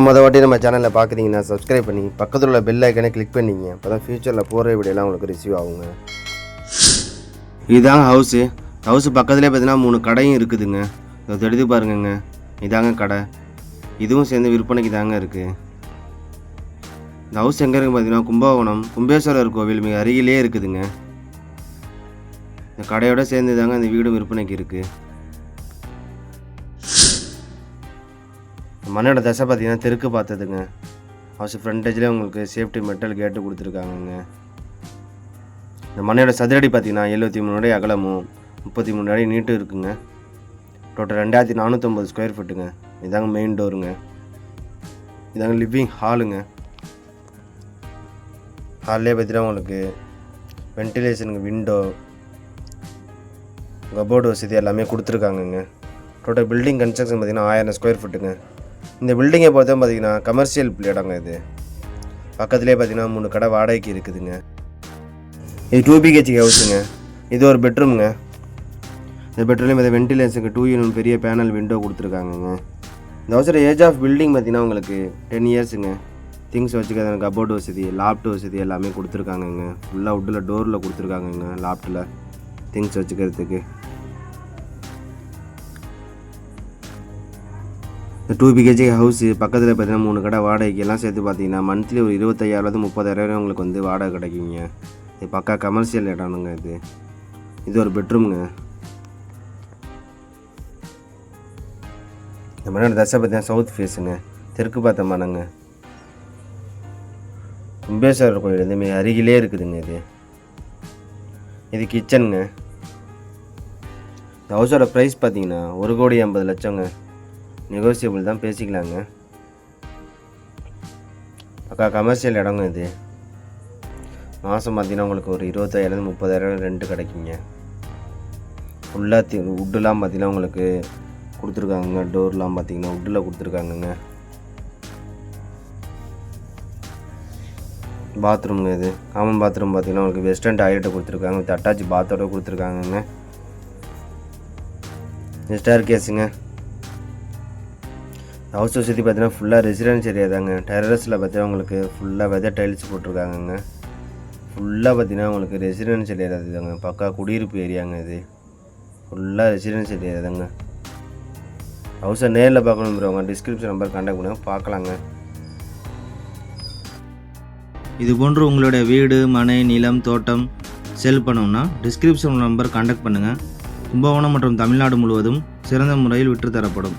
மொதல் வாட்டி நம்ம சேனலில் பார்க்குறீங்கன்னா சப்ஸ்கிரைப் பண்ணி பக்கத்தில் உள்ள பெல் ஐக்கனை கிளிக் பண்ணிங்க. அப்போ தான் ஃப்யூச்சரில் போகிற வீடியோலாம் உங்களுக்கு ரிசீவ் ஆகுங்க. இதுதாங்க ஹவுஸு ஹவுஸு பக்கத்துலேயே பார்த்தீங்கன்னா மூணு கடையும் இருக்குதுங்க. இதை எடுத்து பாருங்கங்க. இதாங்க கடை. இதுவும் சேர்ந்து விற்பனைக்கு தாங்க இருக்குது இந்த ஹவுஸ் எங்கே இருக்குது பார்த்தீங்கன்னா கும்பகோணம் கும்பேஸ்வரர் கோவில் மிக அருகிலே இருக்குதுங்க. இந்த கடையோட சேர்ந்து தாங்க இந்த வீடும் விற்பனைக்கு இருக்குது மண்ணோட தசை பார்த்தீங்கன்னா தெருக்கு பார்த்ததுங்க. ஹவுஸ் ஃப்ரண்டேஜ்லேயே உங்களுக்கு சேஃப்டி மெட்டல் கேட்டு கொடுத்துருக்காங்கங்க. இந்த மண்ணையோட சதுரடி பார்த்தீங்கன்னா எழுபத்தி மூணு அடி அகலமும் முப்பத்தி மூணு அடி நீட்டும் இருக்குங்க. டோட்டல் ரெண்டாயிரத்தி நானூற்றம்பது ஸ்கொயர் ஃபீட்டுங்க இதாங்க மெயின் டோருங்க இதாங்க லிவிங் ஹாலுங்க ஹால்லே பார்த்தீங்கன்னா உங்களுக்கு வென்டிலேஷனுக்கு விண்டோ கபோர்டு வசதி எல்லாமே கொடுத்துருக்காங்கங்க. டோட்டல் பில்டிங் கன்ஸ்ட்ரக்ஷன் பார்த்தீங்கன்னா ஆயிரம் ஸ்கொயர் ஃபீட்டுங்க இந்த பில்டிங்கை பொறுத்த பார்த்தீங்கன்னா கமர்ஷியல் இடங்க இது. பக்கத்துலேயே பார்த்தீங்கன்னா மூணு கடை வாடகைக்கு இருக்குதுங்க. இது டூ பிஹெச்கே ஹவுஸுங்க இது ஒரு பெட்ரூம்ங்க இந்த பெட்ரூம்லேயும் பார்த்தா வென்டிலேஷனுக்கு டூ யூனிட் பெரிய பேனல் விண்டோ கொடுத்துருக்காங்கங்க. இந்த ஹவுஸோட ஏஜ் ஆஃப் பில்டிங் பார்த்தீங்கன்னா உங்களுக்கு டென் இயர்ஸுங்க திங்ஸ் வச்சுக்கிறது கபோர்டு வசதி லாப்ட் வசதி எல்லாமே கொடுத்துருக்காங்கங்க. ஃபுல்லாக உட்டில் டோரில் கொடுத்துருக்காங்கங்க லாப்ட்டில் திங்ஸ் வச்சுக்கிறதுக்கு. டூ பிஹெச்கே ஹவுஸ் பக்கத்தில் பார்த்தீங்கன்னா மூணு கடை வாடகைக்கு எல்லாம் சேர்த்து பார்த்தீங்கன்னா மந்த்லி ஒரு இருபத்தையாயிரம் முப்பதாயிரம் உங்களுக்கு வந்து வாடகை கிடைக்குங்க. இது பக்கா கமர்ஷியல் இடம்னுங்க இது. இது ஒரு பெட்ரூம்ங்க இந்த மாதிரி தசை பார்த்தீங்கன்னா சவுத் ஃபேஸுங்க தெற்கு பார்த்தமானங்க கும்பேஸ்வரர் கோயில் வந்து மிக அருகிலே இருக்குதுங்க இது. இது கிச்சனுங்க இந்த ஹவுஸோட ப்ரைஸ் பார்த்தீங்கன்னா ஒரு கோடி ஐம்பது லட்சங்க. நெகோசியபிள் தான் பேசிக்கலாங்க. அக்கா கமர்ஷியல் இடங்க இது. மாதம் பார்த்தீங்கன்னா உங்களுக்கு ஒரு இருபத்தாயிரம் முப்பதாயிரம் ரெண்டு கிடைக்குங்க. ஃபுல்லாக தி உட்டுலாம் பார்த்தீங்கன்னா உங்களுக்கு கொடுத்துருக்காங்க டோர்லாம் பார்த்தீங்கன்னா உட்டில் கொடுத்துருக்காங்கங்க. பாத்ரூம்ங்க இது. காமன் பாத்ரூம் பார்த்தீங்கன்னா உங்களுக்கு வெஸ்டர்ன் டாய்லெட்டை கொடுத்துருக்காங்க. வித் அட்டாச் பாத்தோட கொடுத்துருக்காங்கங்க. ஸ்டார் கேஸுங்க ஹவுஸ் சுற்றி பார்த்தீங்கன்னா ஃபுல்லாக ரெசிடென்ஸ் ஏரியா தாங்க. டெரஸில் பார்த்தீங்கன்னா உங்களுக்கு ஃபுல்லாக வெதர் டைல்ஸ் போட்டிருக்காங்கங்க. ஃபுல்லாக பார்த்தீங்கன்னா உங்களுக்கு ரெசிடென்ஸ் ஏரியா தாங்க. பக்கா குடியிருப்பு ஏரியாங்க இது. ஃபுல்லாக ரெசிடென்ஸ் ஏரியா தாங்க. ஹவுஸை நேரில் பார்க்கணுங்கிறவங்க டிஸ்கிரிப்ஷன் நம்பர் கான்டாக்ட் பண்ணுங்க. பார்க்கலாங்க. இது போன்று உங்களுடைய வீடு மனை நிலம் தோட்டம் செல் பண்ணோம்னா டிஸ்கிரிப்ஷன் நம்பர் கான்டாக்ட் பண்ணுங்கள் கும்பகோணம் மற்றும் தமிழ்நாடு முழுவதும் சிறந்த முறையில் விற்றுத்தரப்படும்